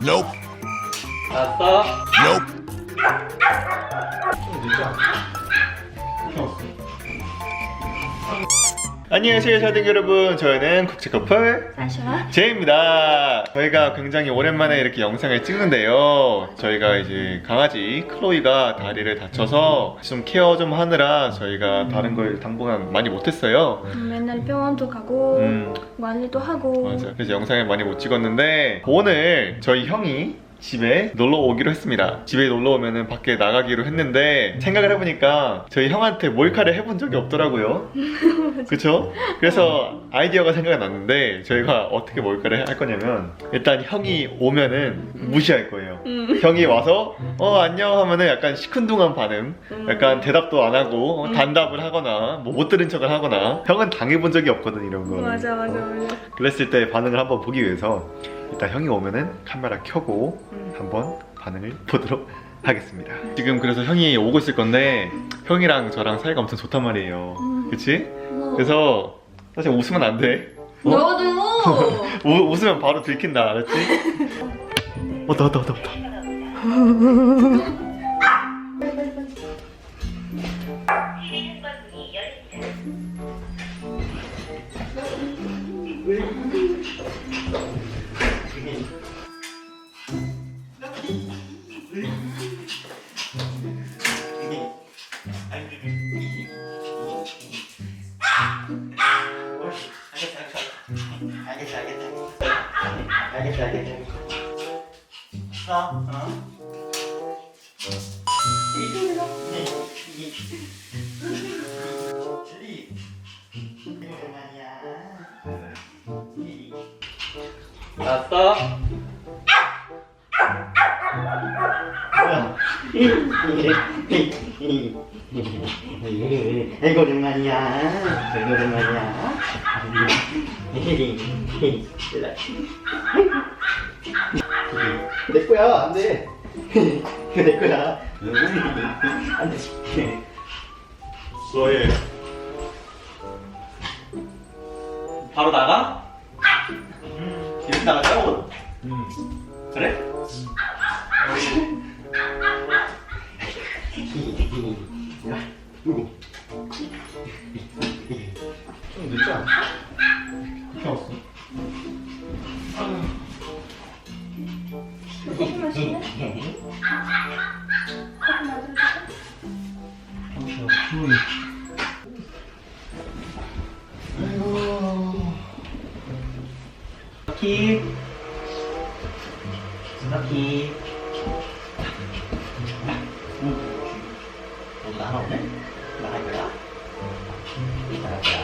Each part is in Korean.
Nope. Nope. 안녕하세요 샤딩 여러분. 저희는 국제 커플? 제이입니다. 저희가 굉장히 오랜만에 이렇게 영상을 찍는데요. 저희가 이제 강아지 클로이가 다리를 다쳐서 좀 케어 좀 하느라 저희가 다른 걸 당분간 많이 못했어요. 맨날 병원도 가고 음. 관리도 하고. 맞아 그래서 영상을 많이 못 찍었는데 오늘 저희 형이 집에 놀러 오기로 했습니다. 집에 놀러 오면은 밖에 나가기로 했는데 생각을 해보니까 저희 형한테 몰카를 해본 적이 없더라고요. 그쵸? 그래서 아이디어가 생각이 났는데 저희가 어떻게 몰카를 할 거냐면 일단 형이 오면은 무시할 거예요. 음. 형이 와서 어 안녕 하면은 약간 시큰둥한 반응 약간 대답도 안 하고 어, 단답을 하거나 뭐 못 들은 척을 하거나 형은 당해본 적이 없거든 이런 거 맞아 맞아 맞아 그랬을 때 반응을 한번 보기 위해서 일단 형이 오면은 카메라 켜고 음. 한번 반응을 보도록 하겠습니다. 지금 그래서 형이 오고 있을 건데 형이랑 저랑 사이가 엄청 좋단 말이에요. 음. 그치? 뭐, 그래서 사실 웃으면 안 돼. 어? 너도 우, 웃으면 바로 들킨다, 알았지? 왔다 왔다 왔다 왔다. 알겠어 알겠어 알겠어 알겠어 어? 어? 알았어? 이거 오랜만이야. 이거 오랜만이야. 내 거야, 안 돼. 이거 내 거야. 안 돼. 너의 바로 나가? 이렇게 나가자고? 그래? 좀 늦지 않았어? 그렇게 왔어? 스나키 스나키 너도 나가오네? 나갈 거야? 나갈 거야? 장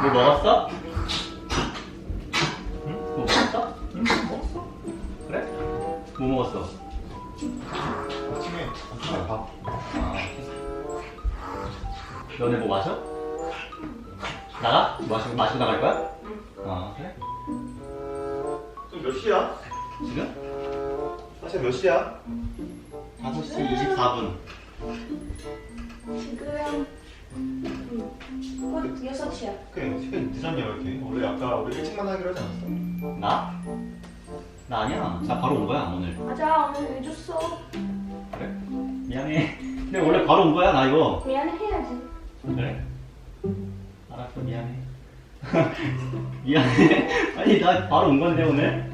뭐 먹었어? 응? 뭐 먹었어? 응? 먹었어? 그래? 뭐 먹었어? 아침에 아침에 밥 아, 너네 뭐 마셔? 나가? 마시고, 마시고 나갈 거야? 아, 그래? 지금 몇 시야? 지금? 사실 몇 시야? 5시 24분. 지금 음, 곧 6시야 그래 시간이 늦었냐 왜 이렇게 원래 아까 우리 일찍 만나기로 하지 않았어? 나? 나 아니야. 나 바로 온 거야, 오늘. 맞아 오늘 늦었어 그래? 미안해. 근데 원래 바로 온 거야, 나 이거. 미안해 해야지 그래? 알았어, 미안해. 미안해. 아니, 나 바로 온 건데, 오늘?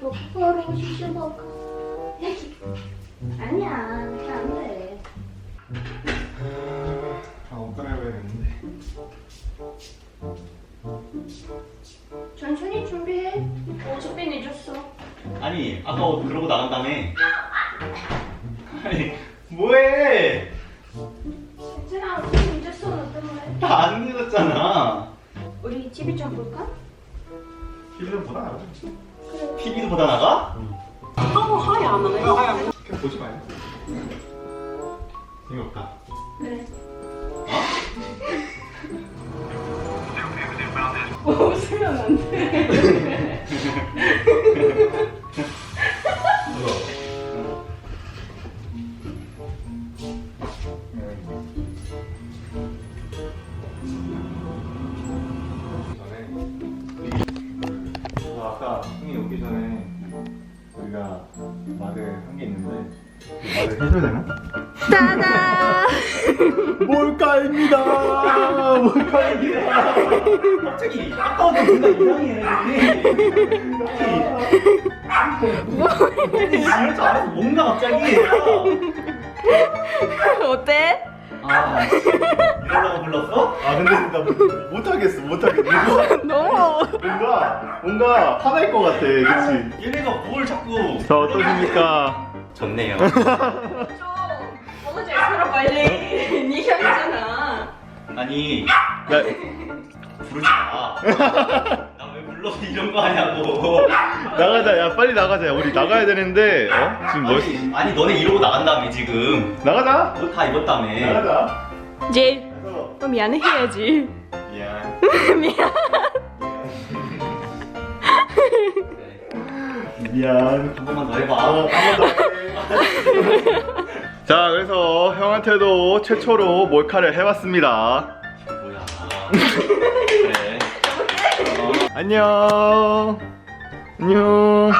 가루 시셔먹 가루 시셔먹 여기 아니야 이렇게 안돼 아 옷 갈아입어야겠는데 천천히 준비해 어차피 늦었어 아니, 아까 옷 그러고 나간 다음에. 아니, 뭐해? 괜찮아 어차피 늦었어 너 때문에 다 안 늦었잖아. 우리 TV 좀 볼까? TV는 보다. TV도 보다 나가? 하고 하야 안 하네. 그냥 보지 마요. 재미없다. 그래. 우리가 말을 한 게 있는데 그 말을 해줘야 되나? 따다. 몰카입니다. 몰카입니다. 갑자기 아까부터 뭔가 이상해. 이럴 줄 알았어. 뭔가 갑자기. 어때? 아, 이러려고 불렀어? 아 근데 나 못- 못하겠어 못하겠어. 너무. 뭔가 뭔가 화날 것 같아, 그렇지? 얘네가 뭘 자꾸. 자 어떠십니까? 좋네요. 좀잘 살아 빨리. 네 형이잖아. 아니, 나 부르지 마. 불러서 이런 거 하냐고. 나가자, 야 빨리 나가자. 우리 나가야 되는데 어 지금 뭐 아니, 아니, 너네 이러고 나간다며, 지금. 나가자. 옷다 입었다며. 나가자. 이제 그래서 또 미안해 해야지. 미안. 미안. 그래. 미안. 한 번만 더 해봐. 어, 한번 더. 자, 그래서 형한테도 최초로 몰카를 해봤습니다. 뭐야. 그래. 어. 안녕. 안녕.